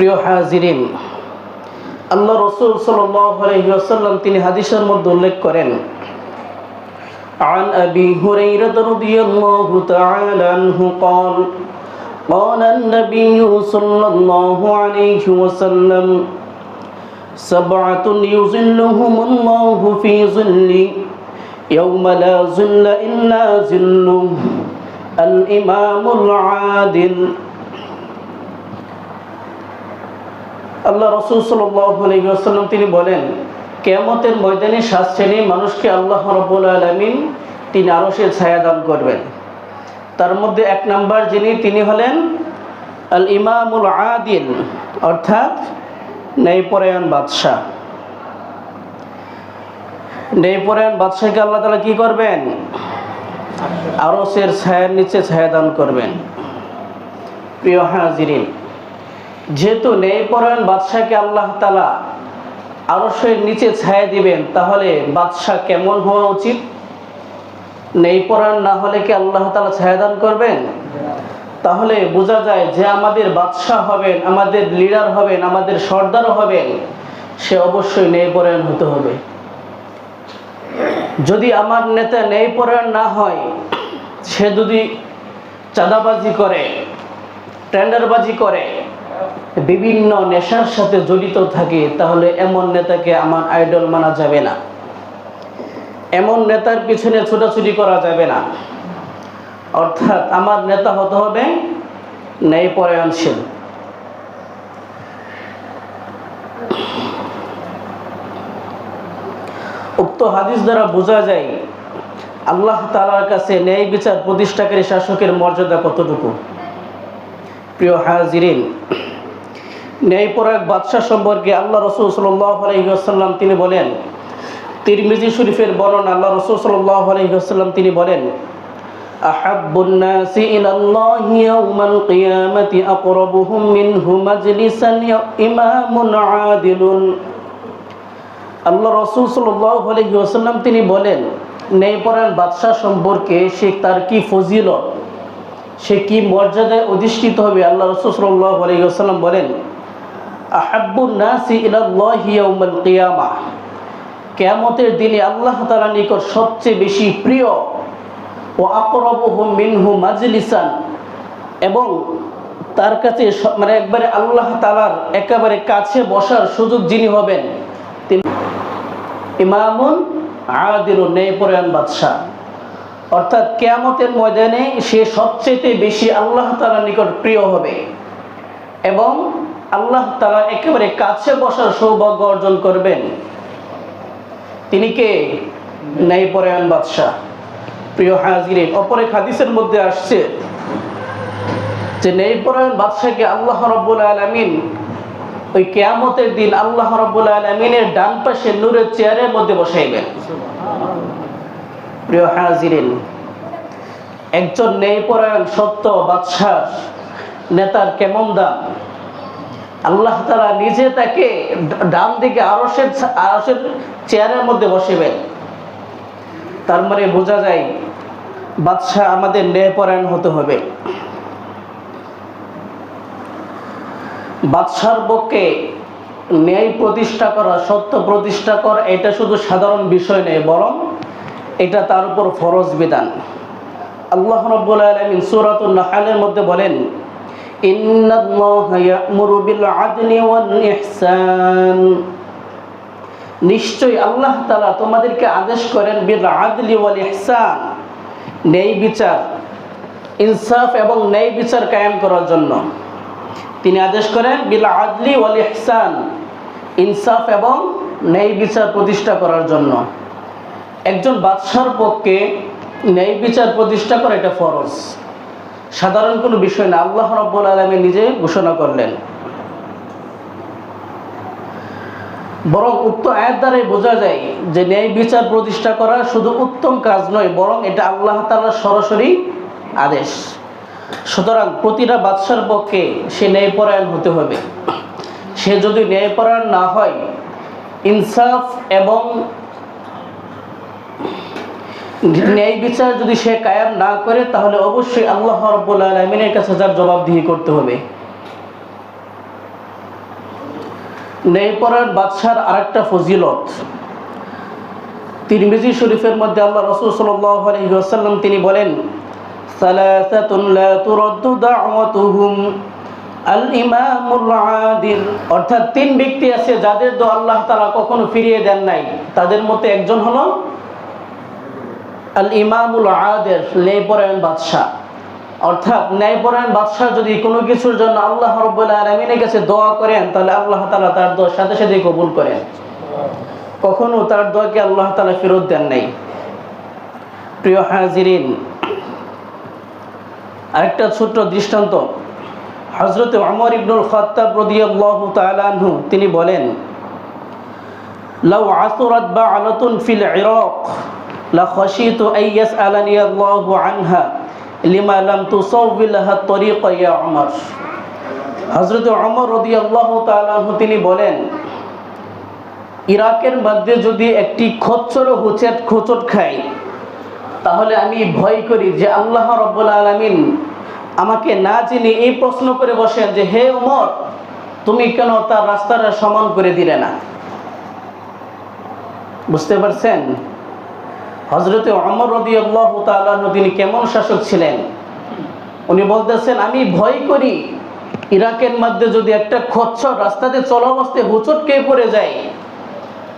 প্রিয় হাজিরিন আল্লাহ রসুল সাল্লাম তিনি হাদিসের মধ্যে উল্লেখ করেন عن أبي هريرة رضي الله تعالى عنه قال قال النبي صلى الله عليه وسلم سبعة يظلهم الله في ظل يوم لا ظل إلا ظله الإمام العادل আল্লাহ রসুল সাল্লাম তিনি বলেন, কেয়ামতের ময়দানে সাত শ্রেণি মানুষকে আল্লাহ রব্বুল আলমিন তিনি আরও সে ছায়া দান করবেন। তার মধ্যে এক নাম্বার যিনি, তিনি হলেন আল ইমামুল আদিল, অর্থাৎ ন্যায়পরায়ণ বাদশাহ। ন্যায়পরায়ণ বাদশাহকে আল্লাহ তালা কি করবেন? আরও সের ছায়ার নিচে ছায়া দান করবেন। প্রিয় হাজিরিন যেহেতু ন্যায়পরায়ণ বাদশাহকে আল্লাহ তালা আরসের নিচে ছায়া দিবেন, তাহলে বাদশাহ কেমন হওয়া উচিত? ন্যায়পরায়ণ না হলে কি আল্লাহ তালা ছায়া দান করবেন? তাহলে বোঝা যায় যে আমাদের বাদশাহ হবেন, আমাদের লিডার হবেন, আমাদের সর্দার হবেন, সে অবশ্যই ন্যায়পরায়ণ হতে হবে। যদি আমার নেতা ন্যায়পরায়ণ না হয়, সে যদি চাঁদাবাজি করে, টেন্ডারবাজি করে বিভিন্ন নেশার সাথে জড়িত থাকে, তাহলে এমন নেতাকে আমার আইডল মানা যাবে না। এমন নেতার পিছনে ছোটাছুটি করা যাবে না। অর্থাৎ আমার নেতা হতে হবে ন্যায়পরায়ণশীল। উক্ত হাদিস দ্বারা বোঝা যায়, আল্লাহ তালার কাছে ন্যায় বিচার প্রতিষ্ঠাকারী শাসকের মর্যাদা কতটুকু? প্রিয় হাজিরিন ন্যায়পরায়ক বাদশাহ সম্পর্কে আল্লাহ রসুল সাল্লাম তিনি বলেন তিরমিজি শরীফের বর্ণনা আল্লাহ রসুল সাল্লাম তিনি বলেন أحب الناس إلى الله يوم القيامة أقربهم منه مجلسا إمام عادل আল্লাহ রসুল সাল্লাম তিনি বলেন ন্যায়পরায়ণ বাদশাহ সম্পর্কে সে তার কি ফজিলত সে কি মর্যাদায় অধিষ্ঠিত হবে আল্লাহ রসুল সাল্লাহ আলাইসাল্লাম বলেন কিয়ামা। কিয়ামতের দিনে আল্লাহ তাআলার নিকট সবচেয়ে বেশি প্রিয় ও আকরাবুহুম মিনহু মাজলিসান এবং তার কাছে মানে একবারে আল্লাহ তাআলার একেবারে কাছে বসার সুযোগ যিনি হবেন, তিনি ইমামুন আদিলুন ন্যায়পরায়ণ বাদশাহ। অর্থাৎ কেয়ামতের ময়দানে সে সবচেয়ে বেশি আল্লাহ তালার নিকট প্রিয় হবে এবং আল্লাহ তালা একেবারে কাছে বসার সৌভাগ্য অর্জন করবেন। তিনি কে? ন্যায়পরায়ণ বাদশাহ। প্রিয় হাজিরে অপর এক হাদিসের মধ্যে আসছে যে ন্যায়পরায়ণ বাদশাহকে আল্লাহ রব্বুল আলমিন ওই কেয়ামতের দিন আল্লাহ রব্বুল আলমিনের ডান পাশে নূরের চেয়ারের মধ্যে বসাইবেন। প্রিয় হাজিরিন, একজন ন্যায়পরায়ণ সত্য বাদশাহ নেতার কেমন দাম? আল্লাহ তারা নিজে তাকে ডান দিকে আরসের আরসের চেয়ারের মধ্যে বসেবেন তার মানে বোঝা যায় বাদশাহ আমাদের ন্যায়পরায়ণ হতে হবে। বাদশার পক্ষে ন্যায় প্রতিষ্ঠা করা, সত্য প্রতিষ্ঠা করা, এটা শুধু সাধারণ বিষয় নেই বরং এটা তার উপর ফরজ বিধান। আল্লাহ রব্বুল আলামিন সূরাতুন নাহলের মধ্যে বলেন ইয়া'মুরু বিল আদলি ওয়াল ইহসান নিশ্চয়ই আল্লাহ তাআলা তোমাদেরকে আদেশ করেন বিল আদলি ওয়াল ইহসান ন্যায় বিচার, ইনসাফ এবং ন্যায় বিচার কায়েম করার জন্য। তিনি আদেশ করেন বিল আদলি ওয়াল ইহসান ইনসাফ এবং ন্যায় বিচার প্রতিষ্ঠা করার জন্য। একজন বাদশার পক্ষে ন্যায় বিচার প্রতিষ্ঠা করা এটা ফরজ। সাধারণ কোনো বিষয় না, আল্লাহ রব্বুল আলমী নিজে ঘোষণা করলেন। বরং উক্ত আয়ের দ্বারাই বোঝা যায় যে ন্যায় বিচার প্রতিষ্ঠা করা শুধু উত্তম কাজ নয়, বরং এটা আল্লাহ তালার সরাসরি আদেশ। সুতরাং প্রতিটা বাদশার পক্ষে সে ন্যায়পরায়ণ হতে হবে। সে যদি ন্যায়পরায়ণ না হয়, ইনসাফ এবং ন্যায় বিচার যদি সে কায়াম না করে, তাহলে অবশ্যই আল্লাহ রব্বুল আলমিনের কাছে তার জবাবদিহি করতে হবে। ন্যায়পরায়ণ বাদশার আরেকটা ফজিলত। তিরমিজি শরীফের মধ্যে আল্লাহ রসুল ওয়াসাল্লাম তিনি বলেন অর্থাৎ তিন ব্যক্তি আছে যাদের দোয়া আল্লাহ তাআলা কখনো ফিরিয়ে দেন নাই। তাদের মধ্যে একজন হলো আল ইমামুল আদের ন্যায়পরায়ণ বাদশাহ। অর্থাৎ ন্যায়পরায়ণ বাদশাহ যদি কোনো কিছুর জন্য আল্লাহ আলমিনের কাছে দোয়া করেন, তাহলে আল্লাহ তালা তার দোয়ার সাথে সাথে কবুল করেন। কখনো তার দোয়াকে আল্লাহ তালা ফেরত দেন নাই। প্রিয় হাজিরিন, আরেকটা ছোট্ট দৃষ্টান্ত। হজরত অমর ইবনুল খত্তাব তিনি বলেন, লাউ ফিল লা খাশিতু আন ইয়াসআলানি আল্লাহু আনহা লিমা লাম তুসাউবিলহা তরিকা ইয়া উমর। হযরত ওমর রাদিয়াল্লাহু তাআলা আনহু তিনি বলেন, ইরাকের মধ্যে যদি একটি খচ্চর হুচেট খোচট খাই তাহলে আমি ভয় করি যে আল্লাহ রব্বুল আলামিন আমাকে না জেনে এই প্রশ্ন করে বসেন যে, হে ওমর তুমি কেন তার রাস্তাটা সমান করে দিলে না? বুঝতে পারছেন? হজরতে অমর রদি আল্লাহ তিনি কেমন শাসক ছিলেন? উনি বলতেছেন, আমি ভয় করি, ইরাকের মধ্যে যদি একটা খচ্চর রাস্তাতে চলা অবস্থায় হুচটকে পড়ে যায়,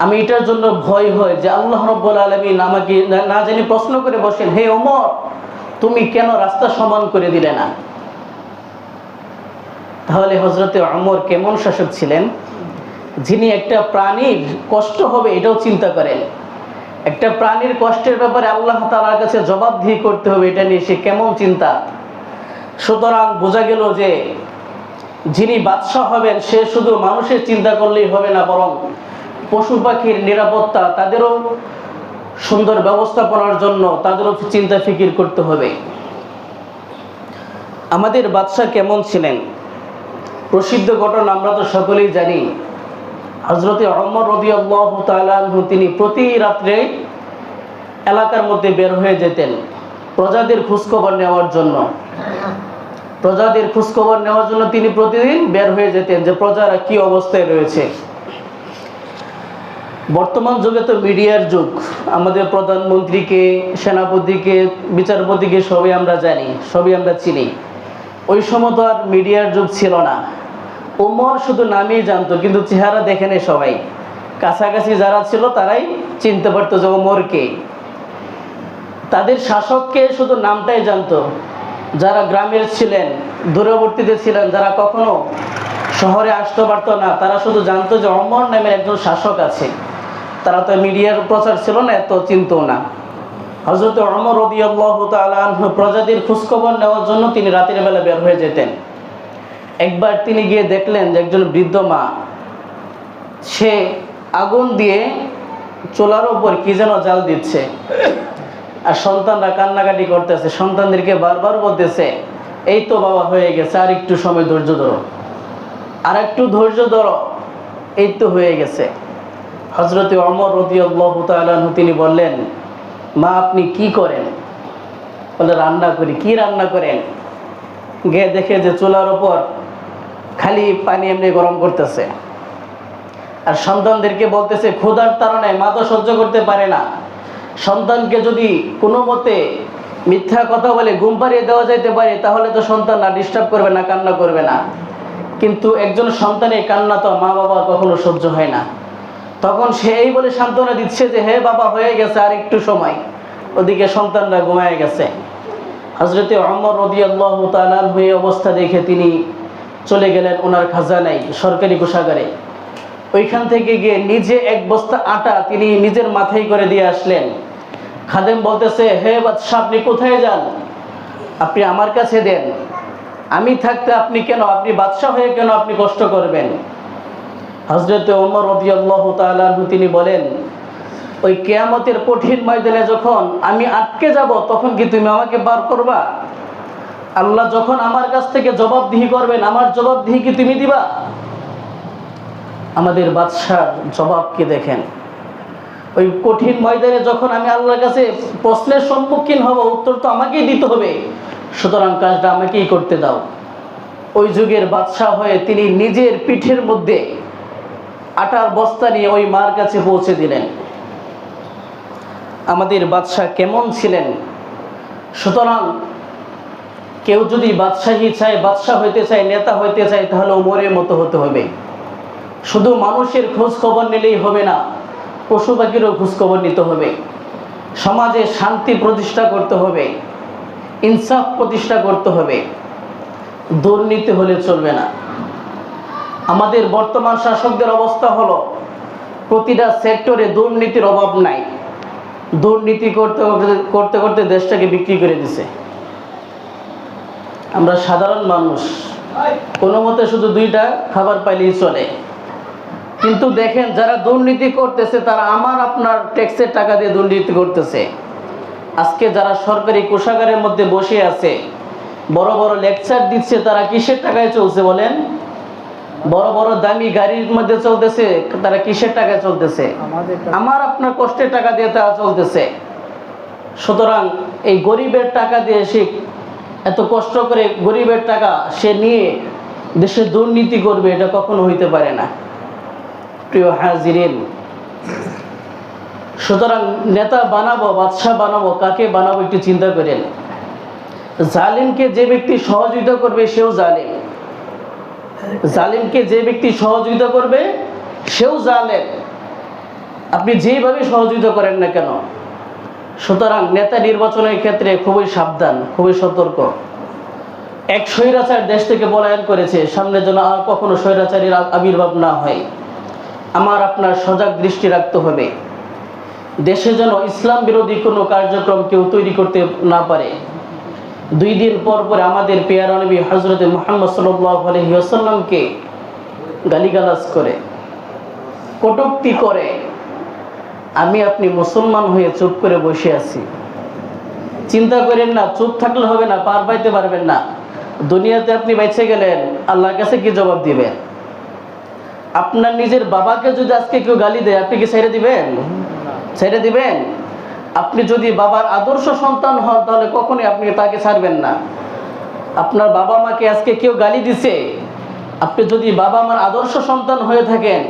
আমি এটার জন্য ভয় হয় যে আল্লাহ রব্বুল আলমিন আমাকে না জানি প্রশ্ন করে বসেন, হে ওমর, তুমি কেন রাস্তা সমান করে দিলে না? তাহলে হজরতে অমর কেমন শাসক ছিলেন? যিনি একটা প্রাণীর কষ্ট হবে এটাও চিন্তা করেন। একটা প্রাণীর কষ্টের ব্যাপারে আল্লাহ তালার কাছে জবাবদিহি করতে হবে, এটা নিয়ে সে কেমন চিন্তা? সুতরাং বোঝা গেল যে যিনি বাদশাহ হবেন, সে শুধু মানুষের চিন্তা করলেই হবে না, বরং পশু পাখির নিরাপত্তা, তাদেরও সুন্দর ব্যবস্থাপনার জন্য তাদেরও চিন্তা ফিকির করতে হবে। আমাদের বাদশাহ কেমন ছিলেন? প্রসিদ্ধ ঘটনা আমরা তো সকলেই জানি। হজরতে অমর রবি আল্লাহ তিনি প্রতি রাত্রে এলাকার মধ্যে বের হয়ে যেতেন প্রজাদের খোঁজখবর নেওয়ার জন্য। প্রজাদের খোঁজখবর নেওয়ার জন্য তিনি প্রতিদিন বের হয়ে যেতেন যে প্রজারা কি অবস্থায় রয়েছে। বর্তমান যুগে তো মিডিয়ার যুগ। আমাদের প্রধানমন্ত্রীকে, সেনাপতিকে, বিচারপতিকে সবই আমরা জানি, সবই আমরা চিনি। ওই সময় তো আর মিডিয়ার যুগ ছিল না। ওমর শুধু নামই জানতো, কিন্তু চেহারা দেখে নেই সবাই। কাছাকাছি যারা ছিল তারাই চিনতে পারতো যে ওমরকে তাদের শাসককে শুধু নামটাই জানতো। যারা গ্রামের ছিলেন দূরবর্তীতে ছিলেন, যারা কখনো শহরে আসতে পারতো না, তারা শুধু জানতো যে অমর নামের একজন শাসক আছে। তারা তো মিডিয়ার প্রচার ছিল না, এত চিনতো না। হজরত অমর রদিয়াল্লাহ তালাহ প্রজাতির খোঁজখবর নেওয়ার জন্য তিনি রাতের বেলা বের হয়ে যেতেন। একবার তিনি গিয়ে দেখলেন যে একজন বৃদ্ধ মা, সে আগুন দিয়ে চোলার উপর কি যেন জাল দিচ্ছে। আর সন্তানরা কান্নাকাটি করতেছে, সন্তানদেরকে বারবার বলতেছে, এই তো বাবা, হয়ে গেছে, আর একটু সময় ধৈর্য ধরো। আর একটু ধৈর্য ধরো, এই তো হয়ে গেছে। হজরতে অমর রদিয়াল্লাহ তালু তিনি বললেন, মা, আপনি কি করেন? বলে, রান্না করি। কি রান্না করেন? গিয়ে দেখে যে চুলার ওপর খালি পানি এমনি গরম করতেছে। আর সন্তানদেরকে বলতেছে, ক্ষুধার তাড়নায় মা তো সহ্য করতে পারে না। সন্তানকে যদি কোনো মতে মিথ্যা কথা বলে ঘুম পাড়িয়ে দেওয়া যাইতে পারে, তাহলে তো সন্তান না ডিস্টার্ব করবে না, কান্না করবে না। কিন্তু একজন সন্তানের কান্না তো মা বাবা কখনো সহ্য হয় না। তখন সে এই বলে সান্ত্বনা দিচ্ছে যে, হে বাবা, হয়ে গেছে আর একটু সময়। ওদিকে সন্তানরা ঘুমায় গেছে। হজরতে অমর রদি আল্লাহ তালান হয়ে অবস্থা দেখে তিনি চলে গেলেন ওনার খাজানাই সরকারি কোষাগারে। ওইখান থেকে গিয়ে নিজে এক বস্তা আটা তিনি নিজের মাথায় করে দিয়ে আসলেন। খাদেম বলতেছে, হে বাদশাহ, আপনি কোথায় যান? আপনি আমার কাছে দেন। আমি থাকতে আপনি কেন? আপনি বাদশাহ হয়ে কেন আপনি কষ্ট করবেন? হজরত ওমর রবি আল্লাহ তালু তিনি বলেন, ওই কেয়ামতের কঠিন ময়দানে যখন আমি আটকে যাব, তখন কি তুমি আমাকে বার করবা? আল্লাহ যখন আমার কাছ থেকে জবাবদিহি করবেন, আমার জবাবদিহি কি তুমি দিবা? আমাদের বাদশার জবাব কি দেখেন? ওই কঠিন ময়দানে যখন আমি আল্লাহর কাছে প্রশ্নের সম্মুখীন হব, উত্তর তো আমাকেই দিতে হবে। সুতরাং কাজটা আমাকেই করতে দাও। ওই যুগের বাদশাহ হয়ে তিনি নিজের পিঠের মধ্যে আটার বস্তা নিয়ে ওই মার কাছে পৌঁছে দিলেন। আমাদের বাদশাহ কেমন ছিলেন? সুতরাং কেউ যদি বাদশাহী চায়, বাদশাহ হইতে চায়, নেতা হইতে চায়, তাহলে ওমরের মতো হতে হবে। শুধু মানুষের খোঁজ খবর নিলেই হবে না পশু পাখিরও খোঁজ খবর নিতে হবে। সমাজে শান্তি প্রতিষ্ঠা করতে হবে, ইনসাফ প্রতিষ্ঠা করতে হবে। দুর্নীতি হলে চলবে না। আমাদের বর্তমান শাসকদের অবস্থা হলো, প্রতিটা সেক্টরে দুর্নীতির অভাব নাই। দুর্নীতি করতে- করতে করতে দেশটাকে বিক্রি করে দিছে। আমরা সাধারণ মানুষ। কোনো মতে শুধু দুইটা খাবার পাইলেই চলে। কিন্তু দেখেন যারা দুর্নীতি করতেছে তারা আমার আপনার ট্যাক্সের টাকা দিয়ে দুর্নীতি করতেছে। আজকে যারা সরকারি কোষাগারের মধ্যে বসে আছে বড় বড় লেকচার দিচ্ছে তারা কিসের টাকায় চলছে বলেন? বড় বড় দামি গাড়ির মধ্যে চলতেছে তারা কিসের টাকায় চলতেছে? আমার আপনার কষ্টের টাকা দিয়ে তারা চলতেছে। সুতরাং এই গরিবের টাকা দিয়ে সে এত কষ্ট করে গরিবের টাকা সে নিয়ে দেশে দুর্নীতি করবে, এটা কখনো হইতে পারে না। প্রিয় হাজিরিন, সুতরাং নেতা বানাবো, বাদশাহ বানাবো, কাকে বানাবো একটু চিন্তা করেন। জালিমকে যে ব্যক্তি সহযোগিতা করবে, সেও জালিম। জালিমকে যে ব্যক্তি সহযোগিতা করবে, সেও জালেম। আপনি যেভাবে সহযোগিতা করেন না কেন সুতরাং নেতা নির্বাচনের ক্ষেত্রে খুবই সাবধান, খুবই সতর্ক। এক স্বৈরাচার দেশ থেকে পলায়ন করেছে, সামনে যেন আর কখনো স্বৈরাচারীর আবির্ভাব না হয়। আমার, আপনার সজাগ দৃষ্টি রাখতে হবে। দেশে যেন ইসলাম বিরোধী কোনো কার্যক্রম কেউ তৈরি করতে না পারে। দুই দিন পর পর আমাদের পেয়ারা নবী হজরত মোহাম্মদ সাল্লাহ আলহিহাসাল্লামকে গালিগালাজ করে, কটুক্তি করে। আমি আপনি মুসলমান হয়ে চুপ করে বসে আছি। চিন্তা করেন না, চুপ থাকলে হবে না, পার পাইতে পারবেন না। দুনিয়াতে আপনি বেঁচে গেলেন, আল্লাহর কাছে কি জবাব দিবেন? আপনার নিজের বাবাকে যদি আজকে কেউ গালি দেয়, আপনি কি ছেড়ে দিবেন? ছেড়ে দিবেন? আপনি যদি বাবার আদর্শ সন্তান হন, তাহলে কখনোই আপনি তাকে ছাড়বেন না। আপনার বাবা মাকে আজকে কেউ গালি দিছে, আপনি যদি বাবা মার আদর্শ সন্তান হয়ে থাকেন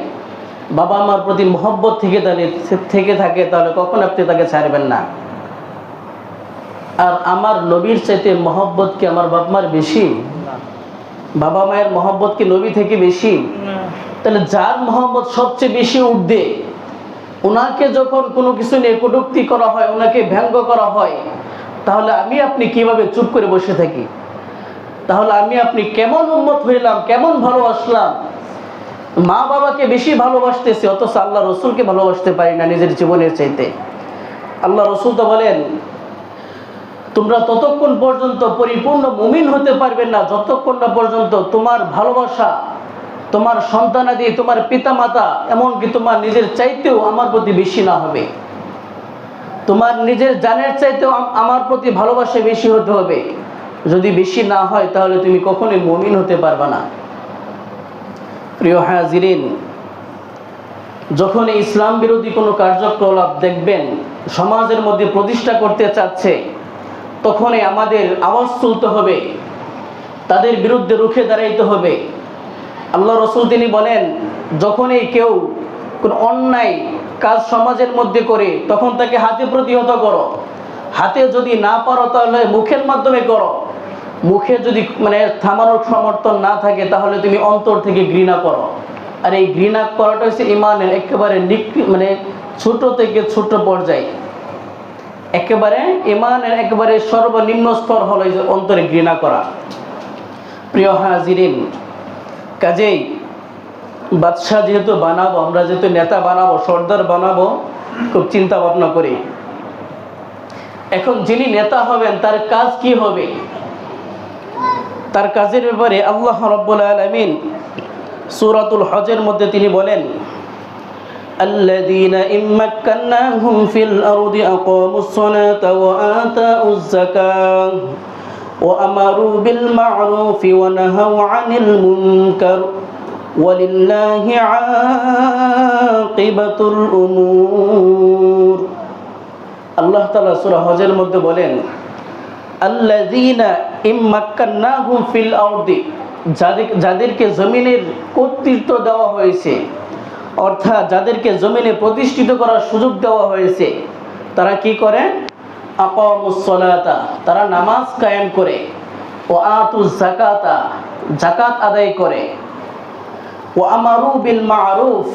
বাবা মার প্রতি মহব্বত থেকে তাহলে থেকে থাকে তাহলে কখন আপনি তাকে ছাড়বেন না? আর আমার নবীর চাইতে মহব্বত কি আমার বাপ মার বেশি? বাবা মায়ের মহব্বত কি নবী থেকে বেশি? তাহলে যার মহব্বত সবচেয়ে বেশি উঠবে ওনাকে যখন কোনো কিছু নিয়ে কটুক্তি করা হয় ওনাকে ব্যঙ্গ করা হয় তাহলে আমি আপনি কীভাবে চুপ করে বসে থাকি? তাহলে আমি আপনি কেমন উন্মত হইলাম কেমন ভালোবাসলাম মা বাবাকে বেশি ভালোবাসতেছি, অথচ আল্লাহ রসুলকে ভালোবাসতে পারি না নিজের জীবনের চাইতে। আল্লাহ রসুল তো বলেন, তোমরা ততক্ষণ পর্যন্ত পরিপূর্ণ মুমিন হতে পারবে না, যতক্ষণ না পর্যন্ত তোমার ভালোবাসা, তোমার সন্তানাদি, তোমার পিতামাতা, এমনকি তোমার নিজের চাইতেও আমার প্রতি বেশি না হবে। তোমার নিজের জানের চাইতেও আমার প্রতি ভালোবাসা বেশি হতে হবে। যদি বেশি না হয়, তাহলে তুমি কখনোই মমিন হতে পারবে না। প্রিয় হাজিরিন, যখন ইসলাম বিরোধী কোনো কার্যকলাপ দেখবেন, সমাজের মধ্যে প্রতিষ্ঠা করতে চাচ্ছে, তখনই আমাদের আওয়াজ তুলতে হবে, তাদের বিরুদ্ধে রুখে দাঁড়াইতে হবে। আল্লাহ রসুল তিনি বলেন, যখনই কেউ কোনো অন্যায় কাজ সমাজের মধ্যে করে, তখন তাকে হাতে প্রতিহত করো। হাতে যদি না পারো, তাহলে মুখের মাধ্যমে করো। মুখে যদি মানে থামানোর সমর্থন না থাকে, তাহলে তুমি অন্তর থেকে ঘৃণা করো। আর এই ঘৃণা করাটা হচ্ছে ইমানের একেবারে মানে ছোট থেকে ছোট পর্যায়ে। একেবারে ইমানের একেবারে সর্বনিম্ন স্তর হলো যে অন্তরে ঘৃণা করা। প্রিয় হাজিরিন, কাজেই বাদশাহ যেহেতু বানাবো, আমরা যেহেতু নেতা বানাবো, সর্দার বানাবো, খুব চিন্তা ভাবনা করি। এখন যিনি নেতা হবেন, তার কাজ কি হবে? তার কাজের ব্যাপারে আল্লাহ রব্বুল আলমিন সুরাতুল হজের মধ্যে তিনি বলেন الذين إن مكناهم في الأرض أقاموا الصلاة وآتاءوا الزكاة وأمروا بالمعروف ونهوا عن المنكر ولله عاقبة الأمور আল্লাহ তালা সুরা হজের মধ্যে বলেন আল্লাযীনা ইম্মাক্কান্নাহুম ফিল আরদি যাদের যাদেরকে জমিনের কর্তৃত্ব দেওয়া হয়েছে, অর্থাৎ যাদেরকে জমিনে প্রতিষ্ঠিত করার সুযোগ দেওয়া হয়েছে, তারা কি করে? আকামুসলাতা তারা নামাজ কায়েম করে ও আতু জাকাতা জাকাত আদায় করে ও আমারু বিল মারুফ,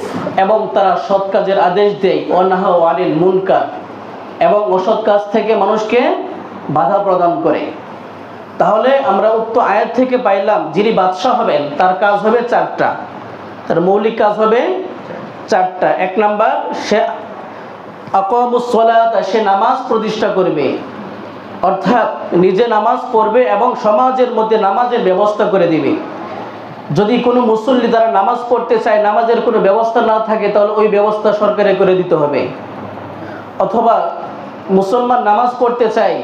এবং তারা সৎ কাজের আদেশ দেয় অনাহ আনিল মুনকার, এবং অসৎ কাজ থেকে মানুষকে বাধা প্রদান করে। তাহলে আমরা উক্ত আয়াত থেকে পাইলাম, যিনি বাদশাহ হবেন, তার কাজ হবে চারটা। তার মৌলিক কাজ হবে চারটা। এক নাম্বার, সে আকামুসলাত সে নামাজ প্রতিষ্ঠা করবে। অর্থাৎ নিজে নামাজ পড়বে এবং সমাজের মধ্যে নামাজের ব্যবস্থা করে দিবে। যদি কোনো মুসল্লি তারা নামাজ পড়তে চায়, নামাজের কোনো ব্যবস্থা না থাকে, তাহলে ওই ব্যবস্থা সরকারে করে দিতে হবে। অথবা মুসলমান নামাজ পড়তে চায়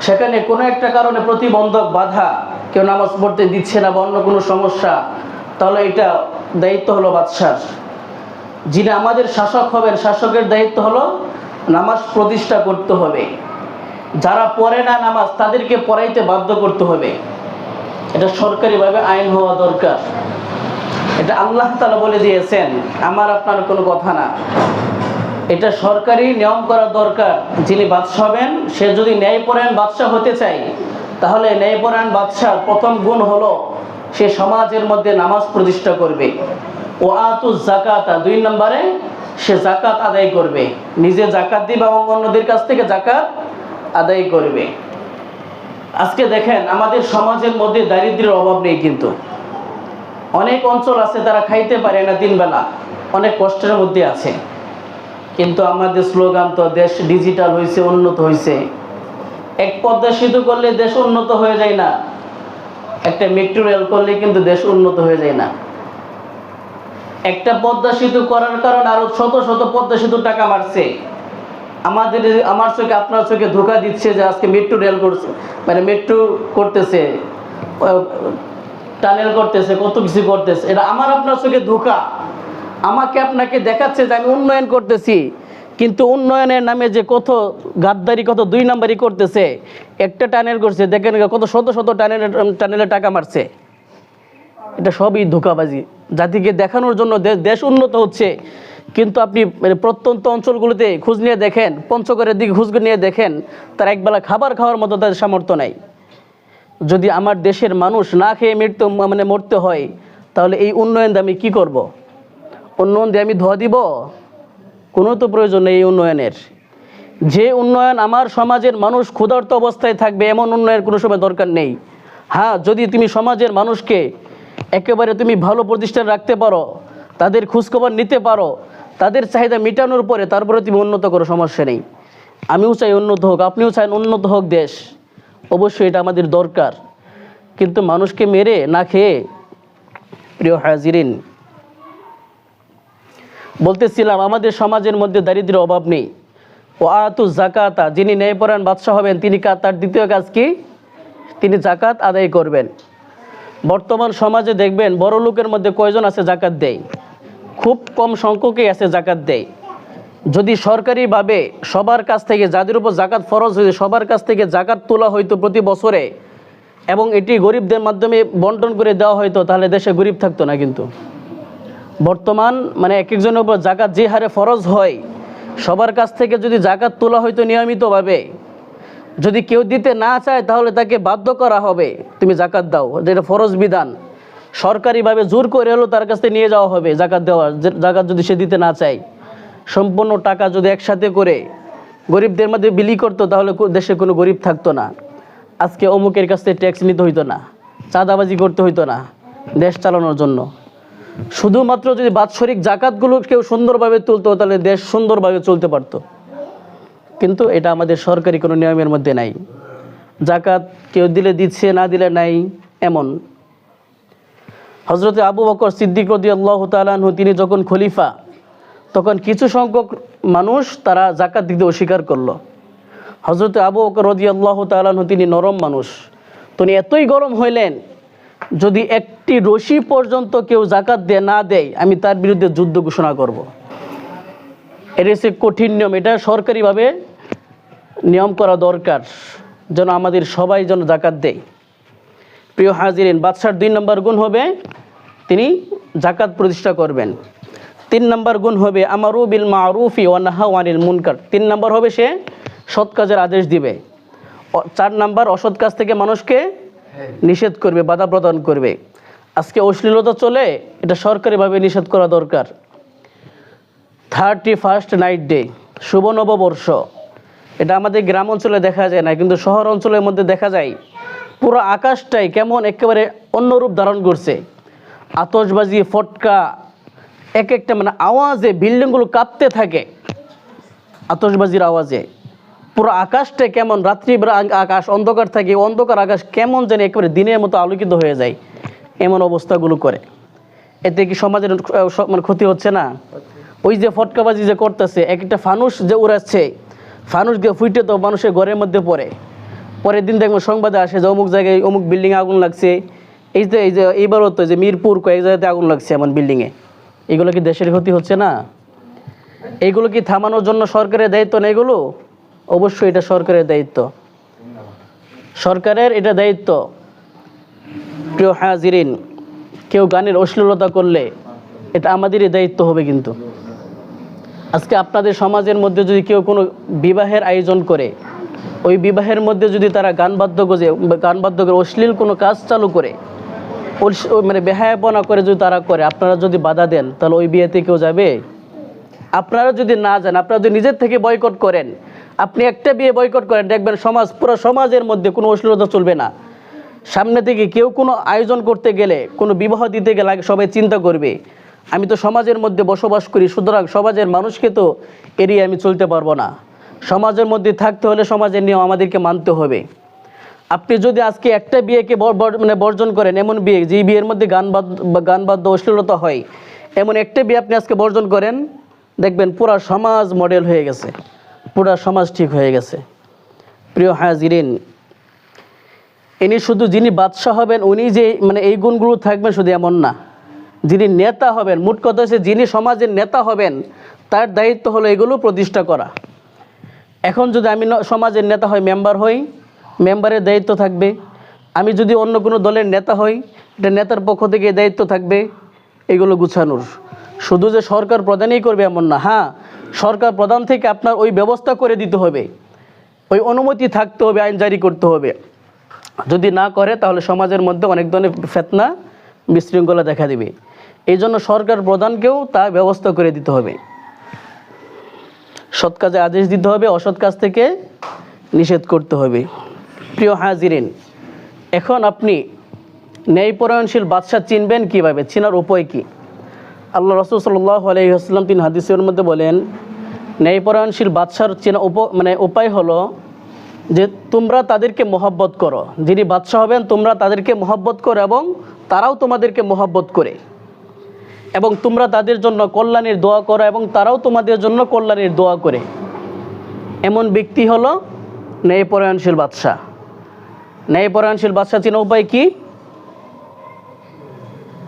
সেখানে কোনো একটা কারণে প্রতিবন্ধক বাধা, কেউ নামাজ পড়তে দিচ্ছে না বা অন্য কোনো সমস্যা, তাহলে এটা দায়িত্ব হলো বাদশার। যিনি আমাদের শাসক হবেন, শাসকের দায়িত্ব হলো নামাজ প্রতিষ্ঠা করতে হবে। যারা পড়ে না নামাজ, তাদেরকে পড়াইতে বাধ্য করতে হবে। এটা সরকারিভাবে আইন হওয়া দরকার। এটা আল্লাহ তালা বলে দিয়েছেন, আমার আপনার কোনো কথা না। এটা সরকারি নিয়ম করা দরকার। যিনি বাদশাহ হবেন, সে যদি ন্যায়পরায়ণ বাদশাহ হতে চায়, তাহলে ন্যায়পরায়ণ বাদশাহ প্রথম গুণ হলো, সে সমাজের মধ্যে নামাজ প্রতিষ্ঠা করবে। ও আতু জাকাতা দুই নম্বরে, সে জাকাত আদায় করবে। নিজে জাকাত দিবে এবং অন্যদের কাছ থেকে জাকাত আদায় করবে। আজকে দেখেন, আমাদের সমাজের মধ্যে দারিদ্র্যের অভাব নেই কিন্তু। অনেক অঞ্চল আছে, তারা খাইতে পারে না দিনবেলা। অনেক কষ্টের মধ্যে আছে। কিন্তু আমাদের স্লোগান তো দেশ ডিজিটাল হয়েছে উন্নত হয়েছে এক পদ্মা সেতু করলে দেশ উন্নত হয়ে যায় না। একটা মেট্রো রেল করলে কিন্তু দেশ উন্নত হয়ে যায় না। একটা পদ্মা সেতু করার কারণে আরও শত শত পদ্মা সেতু টাকা মারছে। আমাদের আমার চোখে, আপনার চোখে ধোকা দিচ্ছে যে আজকে মেট্রো রেল করছে মানে মেট্রো করতেছে টানেল করতেছে, কত কিছু করতেছে। এটা আমার, আপনার চোখে ধোকা। আমাকে আপনাকে দেখাচ্ছে যে আমি উন্নয়ন করতেছি, কিন্তু উন্নয়নের নামে যে কত গাদ্দারি, কত দুই নাম্বারই করতেছে, একটা টানেল করছে, দেখেন কত শত শত টানেলে টানেলে টাকা মারছে। এটা সবই ধোকাবাজি। জাতিকে দেখানোর জন্য দেশ উন্নত হচ্ছে, কিন্তু আপনি মানে প্রত্যন্ত অঞ্চলগুলোতে খোঁজ নিয়ে দেখেন, পঞ্চগড়ের দিকে খোঁজ নিয়ে দেখেন, তার একবেলা খাবার খাওয়ার মতো তাদের সামর্থ্য নাই। যদি আমার দেশের মানুষ না খেয়ে মৃত্যু মানে মরতে হয়, তাহলে এই উন্নয়ন আমি কী করব। উন্নয়ন দিয়ে আমি ধোয়া দিব? কোনো তো প্রয়োজন নেই এই উন্নয়নের। যে উন্নয়ন আমার সমাজের মানুষ ক্ষুধার্ত অবস্থায় থাকবে, এমন উন্নয়নের কোনো সময় দরকার নেই। হ্যাঁ যদি তুমি সমাজের মানুষকে একেবারে তুমি ভালো প্রতিষ্ঠান রাখতে পারো, তাদের খোঁজখবর নিতে পারো, তাদের চাহিদা মেটানোর পরে তারপরে তুমি উন্নত করো, সমস্যা নেই। আমিও চাই উন্নত হোক, আপনিও চান উন্নত হোক দেশ। অবশ্যই এটা আমাদের দরকার। কিন্তু মানুষকে মেরে না খেয়ে, প্রিয় হাজিরিন বলতেছিলাম, আমাদের সমাজের মধ্যে দারিদ্র্যের অভাব নেই। ও আতু জাকাতা যিনি ন্যায়পরায়ণ বাদশাহ হবেন, তিনি তার দ্বিতীয় কাজ কি? তিনি জাকাত আদায় করবেন। বর্তমান সমাজে দেখবেন, বড় লোকের মধ্যে কয়জন আছে জাকাত দেয়? খুব কম সংখ্যকই আছে জাকাত দেয়। যদি সরকারিভাবে সবার কাছ থেকে যাদের উপর জাকাত ফরজ হয়েছে, সবার কাছ থেকে জাকাত তোলা হইতো প্রতি বছরে, এবং এটি গরিবদের মাধ্যমে বন্টন করে দেওয়া হয়তো তাহলে দেশে গরিব থাকতো না কিন্তু। বর্তমান মানে এক একজনের উপর জাকাত যে হারে ফরজ হয়, সবার কাছ থেকে যদি জাকাত তোলা হয়তো নিয়মিতভাবে, যদি কেউ দিতে না চায় তাহলে তাকে বাধ্য করা হবে, তুমি জাকাত দাও যেটা ফরজ বিধান। সরকারিভাবে জোর করে হলেও তার কাছ থেকে নিয়ে যাওয়া হবে জাকাত দেওয়ার জাকাত যদি সে দিতে না চায়। সম্পূর্ণ টাকা যদি একসাথে করে গরিবদের মধ্যে বিলি করতো তাহলে দেশে কোনো গরিব থাকতো না। আজকে অমুকের কাছ থেকে ট্যাক্স নিতে হইতো না, চাঁদাবাজি করতে হইতো না, দেশ চালানোর জন্য। শুধুমাত্র যদি বাৎসরিক জাকাতগুলো কেউ সুন্দরভাবে তুলতো, তাহলে দেশ সুন্দরভাবে চলতে পারতো। কিন্তু এটা আমাদের সরকারি কোনো নিয়মের মধ্যে নাই। জাকাত কেউ দিলে দিচ্ছে, না দিলে নাই, এমন। হজরতে আবু বকর সিদ্দিক রদি আল্লাহ তালাহু তিনি যখন খলিফা, তখন কিছু সংখ্যক মানুষ তারা জাকাত দিতে অস্বীকার করল। হজরতে আবু বকর রদি আল্লাহ তালাহু তিনি নরম মানুষ। তিনি এতই গরম হইলেন যদি একটি রশি পর্যন্ত কেউ জাকাত দে না দেয়, আমি তার বিরুদ্ধে যুদ্ধ ঘোষণা করব। এটা হচ্ছে কঠিন নিয়ম। এটা সরকারিভাবে নিয়ম করা দরকার যেন আমাদের সবাই যেন জাকাত দেয়। প্রিয় হাজিরিন, বাদশার দুই নম্বর গুণ হবে তিনি জাকাত প্রতিষ্ঠা করবেন। তিন নম্বর গুণ হবে আমারু বিল মারুফি ও নাহা ওয়ানিল মুনকার। তিন নম্বর হবে সে সৎ কাজের আদেশ দিবে। চার নম্বর অসৎ কাজ থেকে মানুষকে নিষেধ করবে, বাধা প্রদান করবে। আজকে অশ্লীলতা চলে, এটা সরকারিভাবে নিষেধ করা দরকার। থার্টি ফার্স্ট নাইট ডে শুভ নববর্ষ। এটা আমাদের গ্রাম অঞ্চলে দেখা যায় না, কিন্তু শহর অঞ্চলের মধ্যে দেখা যায়। পুরো আকাশটাই কেমন একেবারে অন্যরূপ ধারণ করছে। আতশবাজি, ফটকা, এক একটা মানে আওয়াজে, বিল্ডিংগুলো কাঁপতে থাকে। আতশবাজির আওয়াজে। পুরো আকাশটা কেমন? রাত্রিবেলা আ- আকাশ অন্ধকার থাকে অন্ধকার আকাশ কেমন যেন একেবারে দিনের মতো আলোকিত হয়ে যায়, এমন অবস্থাগুলো করে। এতে কি সমাজের মানে ক্ষতি হচ্ছে না? ওই যে ফটকাবাজি যে করতেছে এক একটা ফানুস যে উড়াচ্ছে ফানুস গিয়ে ফুটে তো মানুষের ঘরের মধ্যে পড়ে। পরের দিন দেখব সংবাদে আসে যে অমুক জায়গায় অমুক বিল্ডিংয়ে আগুন লাগছে। এই যে এই যে, এইবারও তো যে মিরপুর কয়েক জায়গাতে আগুন লাগছে এমন বিল্ডিংয়ে এগুলো কি দেশের ক্ষতি হচ্ছে না? এইগুলো কি থামানোর জন্য সরকারের দায়িত্ব না এগুলো? অবশ্যই এটা সরকারের দায়িত্ব। সরকারের এটা দায়িত্ব। প্রিয় হাজিরিন, কেউ গানের অশ্লীলতা করলে এটা আমাদেরই দায়িত্ব হবে কিন্তু। আজকে আপনাদের সমাজের মধ্যে যদি কেউ কোনো বিবাহের আয়োজন করে, ওই বিবাহের মধ্যে যদি তারা গান বাদ্য গজে, গান বাদ্য করে, অশ্লীল কোনো কাজ চালু করে মানে বেহায়াপনা করে যদি তারা করে, আপনারা যদি বাধা দেন, তাহলে ওই বিয়েতে কেউ যাবে? আপনারা যদি না যান, আপনারা যদি নিজের থেকে বয়কট করেন আপনি একটা বিয়ে বয়কট করেন, দেখবেন সমাজ, পুরো সমাজের মধ্যে কোনো অশ্লীলতা চলবে না। সামনে থেকে কেউ কোনো আয়োজন করতে গেলে, কোনো বিবাহ দিতে গেলে আগে সবাই চিন্তা করবে। আমি তো সমাজের মধ্যে বসবাস করি, সুতরাং সমাজের মানুষকে তো এড়িয়ে আমি চলতে পারব না। সমাজের মধ্যে থাকতে হলে সমাজের নিয়ম আমাদেরকে মানতে হবে। আপনি যদি আজকে একটা বিয়েকে মানে বর্জন করেন, এমন বিয়ে, যে বিয়ের মধ্যে গান গান বাদ্য অশ্লীলতা হয়, এমন একটা বিয়ে আপনি আজকে বর্জন করেন, দেখবেন পুরা সমাজ মডেল হয়ে গেছে। পুরা সমাজ ঠিক হয়ে গেছে। প্রিয় হাজিরিন, ইনি শুধু যিনি বাদশাহ হবেন, উনি যে মানে এই গুণগুলো থাকবেন শুধু এমন না। যিনি নেতা হবেন, মোট কথা হচ্ছে যিনি সমাজের নেতা হবেন, তার দায়িত্ব হলো এগুলো প্রতিষ্ঠা করা। এখন যদি আমি সমাজের নেতা হই, মেম্বার হই, মেম্বারের দায়িত্ব থাকবে। আমি যদি অন্য কোনো দলের নেতা হই, এটা নেতার পক্ষ থেকে দায়িত্ব থাকবে, এগুলো গুছানোর। শুধু যে সরকার প্রদানই করবে এমন না হ্যাঁ সরকার প্রধান থেকে আপনার ওই ব্যবস্থা করে দিতে হবে। ওই অনুমতি থাকতে হবে, আইন জারি করতে হবে। যদি না করে, তাহলে সমাজের মধ্যে অনেক ধরনের ফেতনা, বিশৃঙ্খলা দেখা দেবে। এই জন্য সরকার প্রধানকেও তা ব্যবস্থা করে দিতে হবে। সৎ কাজে আদেশ দিতে হবে, অসৎ কাজ থেকে নিষেধ করতে হবে। প্রিয় হাজিরিন, এখন আপনি ন্যায়পরায়ণশীল বাদশাহ চিনবেন কীভাবে? চিনার উপায় কি? আল্লাহ রসুল সাল্লাহ আলহিহাস্লাম তিন হাদিসের মধ্যে বলেন, ন্যায়পরায়ণশীল বাদশার চেনা উপ মানে উপায় হলো যে তোমরা তাদেরকে মহব্বত করো। যিনি বাদশাহ হবেন, তোমরা তাদেরকে মহব্বত করো এবং তারাও তোমাদেরকে মহব্বত করে। এবং তোমরা তাদের জন্য কল্যাণের দোয়া করো এবং তারাও তোমাদের জন্য কল্যাণের দোয়া করে। এমন ব্যক্তি হলো ন্যায়পরায়ণশীল বাদশাহ। ন্যায়পরায়ণশীল বাদশাহ চেনা উপায় কি?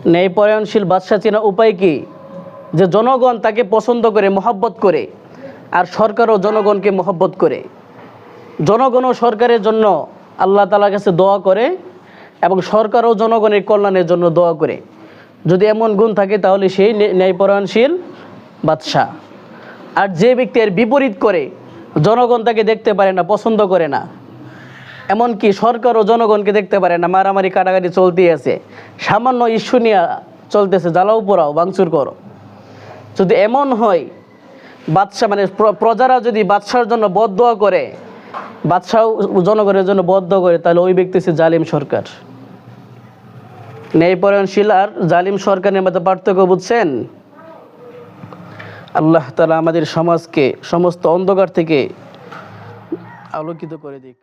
ন্যায়পরায়ণশীল বাদশাহ চেনা উপায় কি? যে জনগণ তাকে পছন্দ করে, মহব্বত করে, আর সরকারও জনগণকে মহব্বত করে। জনগণও সরকারের জন্য আল্লাহ তালার কাছে দোয়া করে এবং সরকারও জনগণের কল্যাণের জন্য দোয়া করে। যদি এমন গুণ থাকে, তাহলে সেই ন্যায়- ন্যায়পরায়ণশীল বাদশাহ। আর যে ব্যক্তি এর বিপরীত করে, জনগণ তাকে দেখতে পারে না, পছন্দ করে না এমনকি সরকার ও জনগণকে দেখতে পারে না, মারামারি কাটাকাটি চলতে আছে। সামান্য ইস্যু নিয়ে চলতেছে, জ্বালাও পোড়াও, ভাঙচুর করো। যদি এমন হয় বাদশাহ মানে প্র- প্রজারা যদি বাদশার জন্য বদ্ধ করে বাদশাহ জনগণের জন্য বদ্ধ করে, তাহলে ওই ব্যক্তি হচ্ছে জালিম সরকার। ন্যায়পরায়ণশীল আর জালিম সরকারের মধ্যে পার্থক্য বুঝছেন? আল্লাহ তালা আমাদের সমাজকে সমস্ত অন্ধকার থেকে আলোকিত করে দিক।